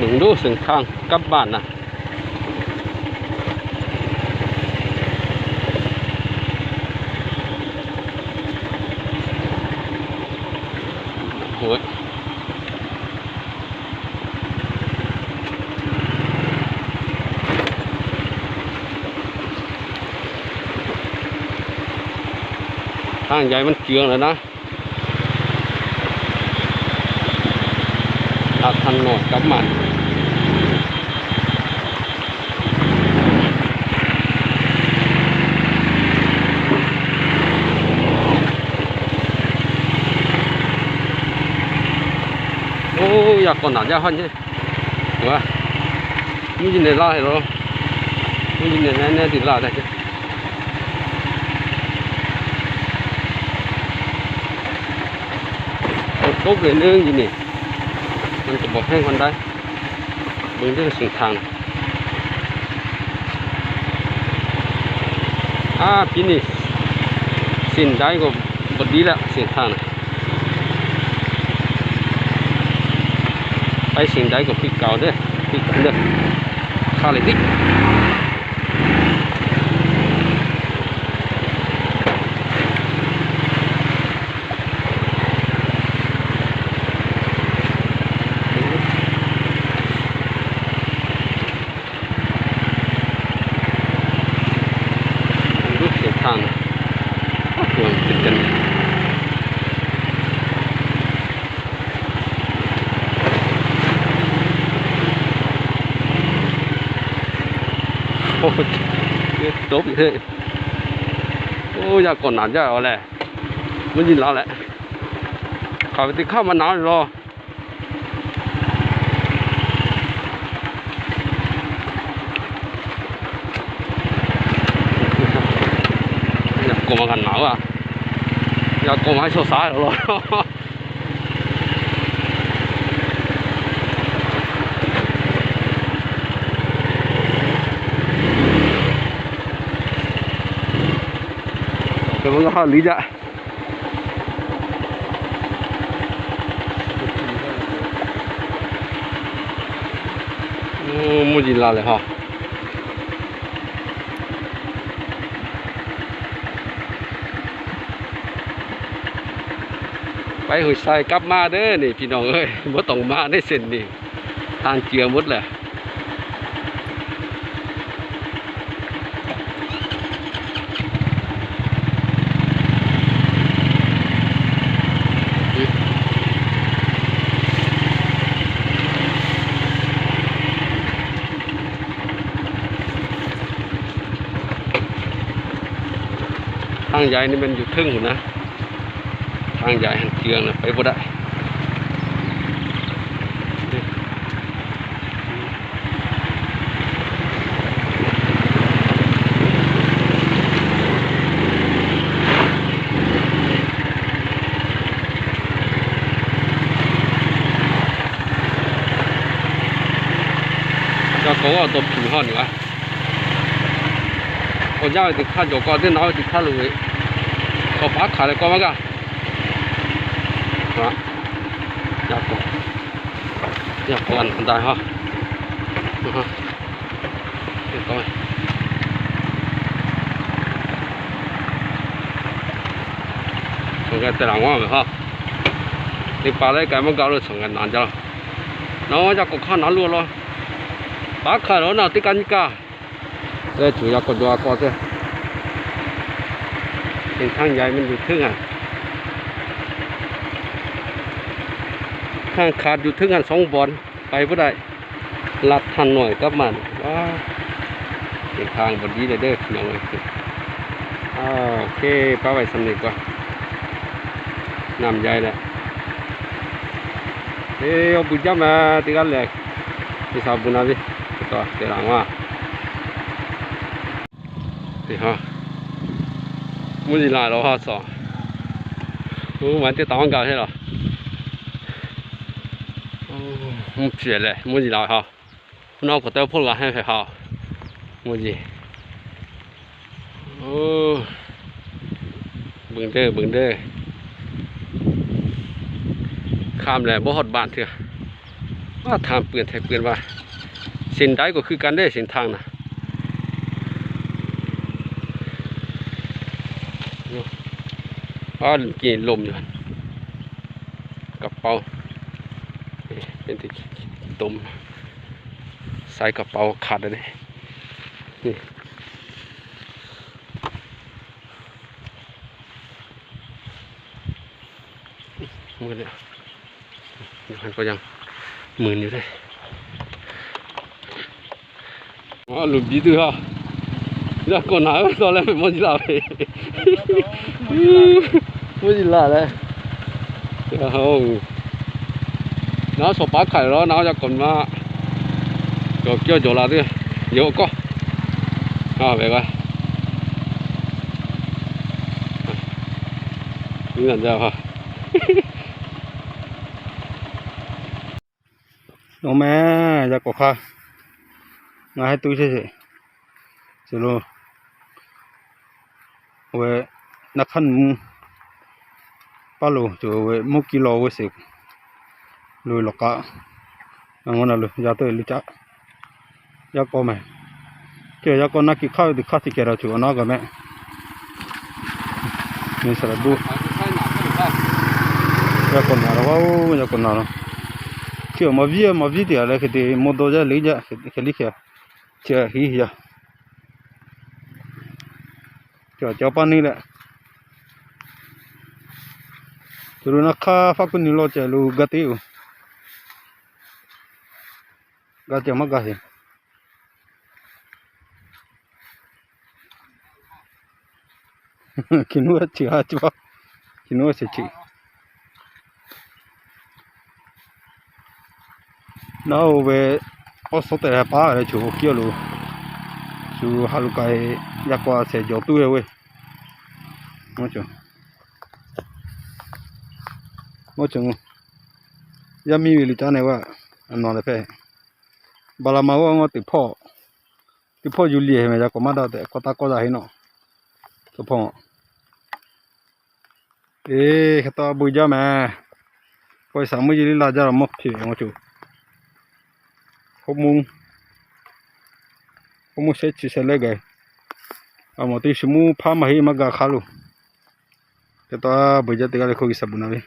มึงดูเส้นทางกลับบ้านนะโอ้ยทางใหญ่มันเจืองเลยนะอาทันหน่อยกับมัน โอ้ยอยากก่อนหนาจะหันใช่วะมึงยินเดีล่าเหรอมึงยินดีแน่แน่ติดล่าได้ใช่ตกเลยนึงอยู่นี่มันจะบอกให้คนได้เบิ่งด้วยสิ่งทางอ่าปีนี้สิ่งใดก็บดีแล้วสิ่งทางนะ ไปสิ่งใดก็พี่เก่าเด้อพี่กันเด้อข้าเลยดิดูสิ่งทางน่ะเพื่อนติดกัน โอ้ยเยตบเลยโอ้ยยาก่อนหนานจะเอาแหละมันยินแล้วแหละขับไปติดข้าวมันหนาวอยู่รออยากกลมกันหนาวอะอยากกลมให้โซซาหรอ cái vấn đề lý giải Ô, mua gì là lại hả ไปหุ่ยไซกลับมาเด้อนี่พี่น้องเอ้ยบ่ต้องมาในเส้นนี้ทางเจือหมดแหละางใหญ่นี่มันอยู่ทึ่งอยู่นะ ทางใหญ่หันเชืองนะไปบ่ได้要搞我都平好你啊！我家的看着高的，然后就看路， có bác khá là có bác à? Đó. Dạ có. Dạ có ăn ăn đại ha. Dạ, Được rồi cái tay làm quá rồi ha. Đi bà lấy cái món cao rồi sống cái nạn cho nó. Cho cục khó nó luôn rồi, bác khá nó nào tí canh cả? Đây chủ yếu dạ còn đùa có thế. Thì thang dài mình được thương à ข้างขาดอยู่ถึงหันสองบอลไปบ่ได้ลัดทันหน่อยกับมันว้าเป็นทางบดีเลยเด้อพี่น้องเอ้ยอ่าโอเคป้าไว้สำเร็จกว่าน้ำใหญ่แหละเอ้ยเอาบุญจ้ามาติกันเลยที่สาวบุญนะพี่ต่อเดี๋ยวหลังว่าสิฮะ มุ้งยืนลอยล来了好少，我玩的打完搞去了。哦，我绝了，木地来哈，我脑壳都破了，还还好，木地。哦，บึงเด้อบึงเด้อข้ามแล้วบ่หอดบ้านเถอะว่าทางเปลี่ยนแทกเปลี่ยนว่าสินได้ก็คือกันได้เส้นทางนะเนาะ อ้าวกี่ลมอยู่หั่นกระเป๋านี่เป็นที่ตมใส่กระเป๋าขาดเลยนี่มือเนี่ยมันก็ยังหมื่นอยู่เลยอ๋อหลุมดีด้วยฮะ ไม่ดีละเลยเจ้าห้น้าสปาไข่แล้วน้าจะก่อนมาก็เกี่ยวโจลาด้วยเยอะก็อ่าไปกันนี่นั่นใจ้าฮะน้องแม่จะกดค่ะมาให้ตู้เฉยๆสิลูกเว้ยนักขันมึง palo chu we mu kilo we se lui lo ka ngona lu ya to lu cha ya ko me ke ya ko na ki kha di kha ti ke ra chu na ga me ni sara du ya ko na ra wa ya ko na ra ke ma vi ma vi ti ala ke ti mo do ja le ja ke li ke ke hi ya ke ja pa ni la Pero nakafako ni lote lugat iyo. Gati magahin. Kinuha chi hachi ba. Kinuha si chi. Now we also te ha pa re chu kyo lu. Chu halukai yakwa se jotu we we. Mucho. Chung giá mi vì cha này ว่า anh nói là phải bà làm máu ngó từ phò từ phò du lịch mà giá có mắt đâu để có ta có giá hết nó từ phò ê cái tao bùi ra mà coi sáng mới đi là ra mốc thì ngó chung không không sẽ chỉ sẽ lấy cái à mà tí số mu phá mà hi mà gà khá luôn cái ta bây giờ thì cái khôi sập bún này